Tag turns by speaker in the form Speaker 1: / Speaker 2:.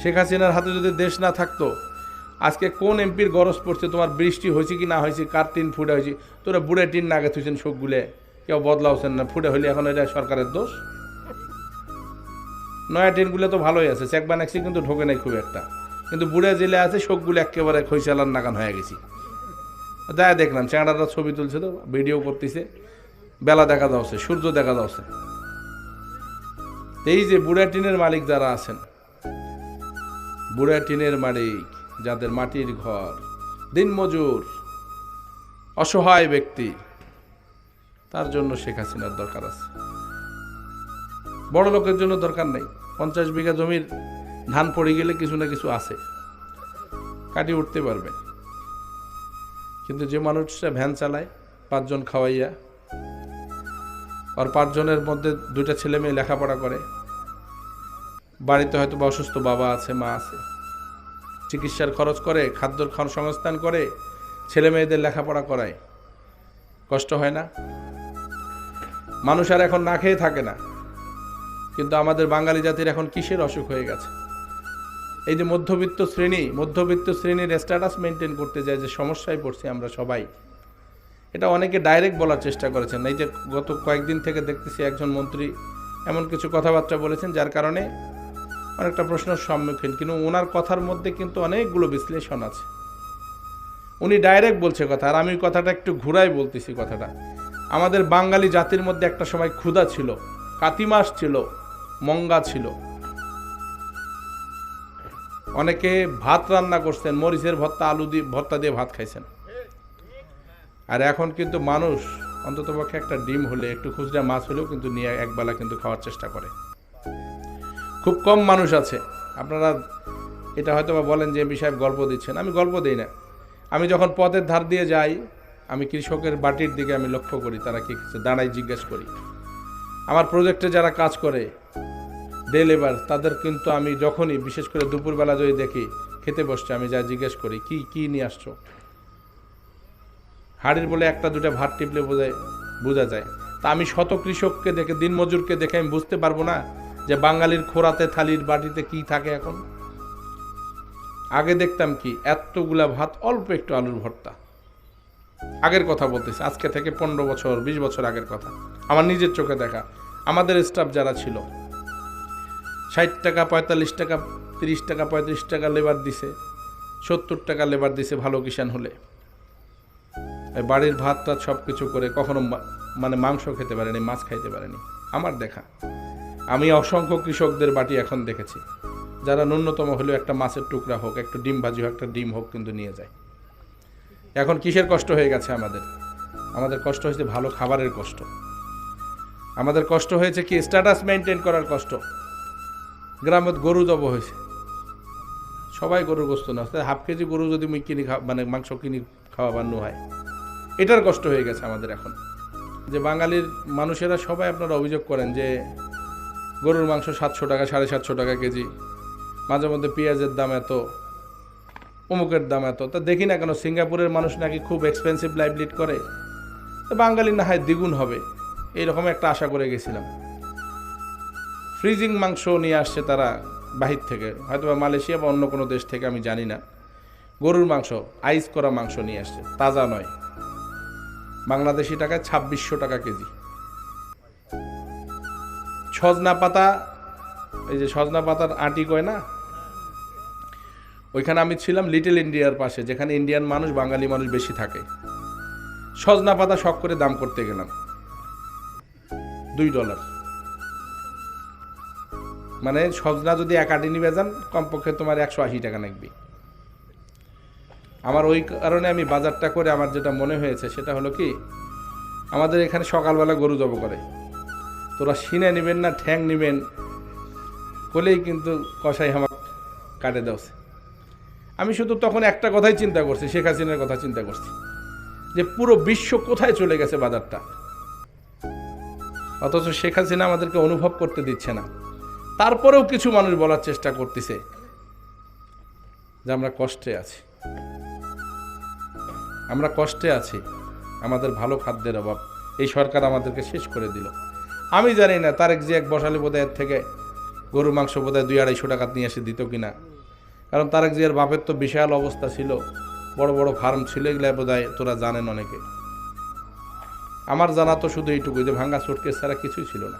Speaker 1: শেখ হাসিনার হাতে যদি দেশ না থাকতো, আজকে কোন এমপির গরজ পড়ছে, তোমার বৃষ্টি হয়েছে কি না হয়েছে, কার টিন ফুটে হয়েছে, তোরা বুড়ে টিন না আগে থুইছেন শোকগুলে, কেউ বদলাওছেন না, ফুটে হইলে এখন এটা সরকারের দোষ। নয়া টিনগুলো তো ভালোই আছে, চেক বানাচ্ছি কিন্তু ঢোকে নাই খুব একটা। কিন্তু বুড়ে জেলে আছে, শোকগুলো একেবারে খৈশালার নাগান হয়ে গেছি। তাই দেখলাম চেঁড়াটা ছবি তুলছে তো, ভিডিও করতেছে, বেলা দেখা যাচ্ছে, সূর্য দেখা যাচ্ছে। এই যে বুড়া টিনের মালিক যারা আছেন বুড়া টিনের মালিক, যাদের মাটির ঘর। দিনমজুর অসহায় ব্যক্তি। তার জন্য শেখ হাসিনার দরকার আছে। বড় লোকের জন্য দরকার নেই। পঞ্চাশ বিঘা জমির ধান পড়ে গেলে কিছু না কিছু আছে। কাটিয়ে উঠতে পারবে। কিন্তু যে মানুষটা ভ্যান চালায়, পাঁচজন খাওয়াইয়া, আর পাঁচজনের মধ্যে দুইটা ছেলে মেয়ে লেখাপড়া করে বাড়িতে হয়তো বা অসুস্থ বাবা আছে, মা আছে। চিকিৎসার খরচ করে, খাদ্যর খ- সংস্থান করে, ছেলে মেয়েদের লেখাপড়া করায়। কষ্ট হয় না? মানুষ আর এখন না খেয়ে থাকে না। কিন্তু আমাদের বাঙালি জাতির এখন কিসের অসুখ হয়ে গেছে? এই যে মধ্যবিত্ত শ্রেণি, মধ্যবিত্ত শ্রেণির স্ট্যাটাস মেনটেন করতে যায় যে সমস্যায় পড়ছি আমরা সবাই, এটা অনেকে ডাইরেক্ট বলার চেষ্টা করেছেন। এই যে গত কয়েকদিন থেকে দেখতেছি একজন মন্ত্রী এমন কিছু কথাবার্তা বলেছেন যার কারণে অনেকটা প্রশ্নের সম্মুখীন, কিন্তু ওনার কথার মধ্যে কিন্তু অনেকগুলো বিশ্লেষণ আছে। উনি ডাইরেক্ট বলছে কথা, আর আমি কথাটা একটু ঘুরাই বলতেছি কথাটা। আমাদের বাঙালি জাতির মধ্যে একটা সময় ক্ষুধা ছিল কাতিমাস ছিল, মঙ্গা ছিল। অনেকে ভাত রান্না করছেন, মরিচের ভর্তা, আলু দিয়ে, ভর্তা দিয়ে ভাত খাইছেন। আর এখন কিন্তু মানুষ অন্ততপক্ষে একটা ডিম হলে, একটু খুচরা মাছ হলেও কিন্তু নিয়ে একবেলা কিন্তু খাওয়ার চেষ্টা করে। খুব কম মানুষ আছে। আপনারা এটা হয়তো বা বলেন যে এমপি সাহেব গল্প দিচ্ছেন। আমি গল্প দিই না। আমি যখন পথের ধার দিয়ে যাই, আমি কৃষকের বাটির দিকে আমি লক্ষ্য করি, তারা কি খাচ্ছে দাঁড়াই জিজ্ঞেস করি। আমার প্রজেক্টে যারা কাজ করে ডে লেবার তাদের কিন্তু আমি যখনই, বিশেষ করে দুপুরবেলা যদি দেখি, খেতে বসছে, আমি যা জিজ্ঞেস করি, কি কি নিয়ে আসছো? হাড়ির বলে একটা দুটা ভাত টিপলে বোঝায়, বোঝা যায়। তা আমি শত কৃষককে দেখে, দিনমজুরকে দেখে আমি বুঝতে পারব না যে বাঙালির খোরাতে থালির বাটিতে কি থাকে এখন? আগে দেখতাম কি, এতগুলা ভাত, অল্প একটু আলুর ভর্তা। আগের কথা বলতেছি, আজকে থেকে পনেরো বছর, বিশ বছর আগের কথা। আমার নিজের চোখে দেখা। আমাদের স্টাফ যারা ছিল, ষাট টাকা, পঁয়তাল্লিশ টাকা, তিরিশ টাকা, পঁয়ত্রিশ টাকা লেবার দিছে, সত্তর টাকা লেবার দিছে ভালো কিষান হলে। বাড়ির ভাত টাত সব কিছু করে কখনো মানে মাংস খেতে পারেনি, মাছ খাইতে পারেনি। আমার দেখা। আমি অসংখ্য কৃষকদের বাটি এখন দেখেছি, যারা ন্যূনতম হলেও একটা মাছের টুকরা হোক, একটা ডিম ভাজি হোক, একটা ডিম হোক কিন্তু নিয়ে যায়। এখন কিসের কষ্ট হয়ে গেছে আমাদের? আমাদের কষ্ট হয়েছে ভালো খাবারের কষ্ট। আমাদের কষ্ট হয়েছে কি স্ট্যাটাস মেনটেন করার কষ্ট? গ্রামত গরু জব হয়েছে। সবাই গরুর গোস্ত না হাফ কেজি গরু যদি মুই কিনি মানে মাংস কিনি খাওয়া বান্য হয় এটার কষ্ট হয়ে গেছে আমাদের এখন। যে বাঙালির মানুষেরা সবাই আপনারা অভিযোগ করেন যে গরুর মাংস সাতশো টাকা, সাড়ে সাতশো টাকা কেজি। মাঝে মধ্যে পেঁয়াজের দাম এত, অমুকের দাম এত। তা দেখি না কেন সিঙ্গাপুরের মানুষ নাকি খুব এক্সপেন্সিভ লাইফ লিড করে? তো বাঙালি না হয় দ্বিগুণ হবে। এইরকম একটা আশা করে গেছিলাম। ফ্রিজিং মাংস নিয়ে আসছে তারা বাহির থেকে। হয়তো বা মালয়েশিয়া বা অন্য কোনো দেশ থেকে, আমি জানি না। গরুর মাংস, আইস করা মাংস নিয়ে আসছে, তাজা নয়। বাংলাদেশি টাকায় ছাব্বিশশো টাকা কেজি। সজনা পাতা, এই যে সজনা পাতার আটি কয় না? ওইখানে আমি ছিলাম লিটল ইন্ডিয়ার পাশে, যেখানে ইন্ডিয়ান মানুষ, বাঙালি মানুষ বেশি থাকে। সজনা পাতা শখ করে দাম করতে গেলাম। দুই ডলার মানে সজনা যদি এক আটি নিবে যান, কমপক্ষে তোমার একশো আশি টাকা লাগবে। আমার ওই কারণে আমি বাজারটা করে আমার যেটা মনে হয়েছে, সেটা হলো কি, আমাদের এখানে সকালবেলা গরু জব করে। তোরা সিনে নেবেন না, ঠ্যাং নেবেন। বলেই কিন্তু কষাই আমার কাটে দেওছে আমি শুধু তখন একটা কথাই চিন্তা করছি, শেখ হাসিনার কথা চিন্তা করছি, যে পুরো বিশ্ব কোথায় চলে গেছে বাজারটা? অথচ শেখ হাসিনা আমাদেরকে অনুভব করতে দিচ্ছে না। তারপরেও কিছু মানুষ বলার চেষ্টা করতেছে যে আমরা কষ্টে আছি। আমরা কষ্টে আছি, আমাদের ভালো খাদ্যের অভাব, এই সরকার আমাদেরকে শেষ করে দিল। আমি জানি না, তারেক যে এক বসালে বোধহয় এর থেকে গরু মাংস বোধহয় দুই আড়াইশো টাকা নিয়ে এসে দিত কিনা। কারণ তারেক জিয়ার বাপের তো বিশাল অবস্থা ছিল, বড় বড় ফার্ম ছিল, এগুলো বোধহয় তোরা জানেন অনেকে। আমার জানা তো শুধু এইটুকু যে ভাঙ্গা সুটকেস ছাড়া কিছুই ছিল না।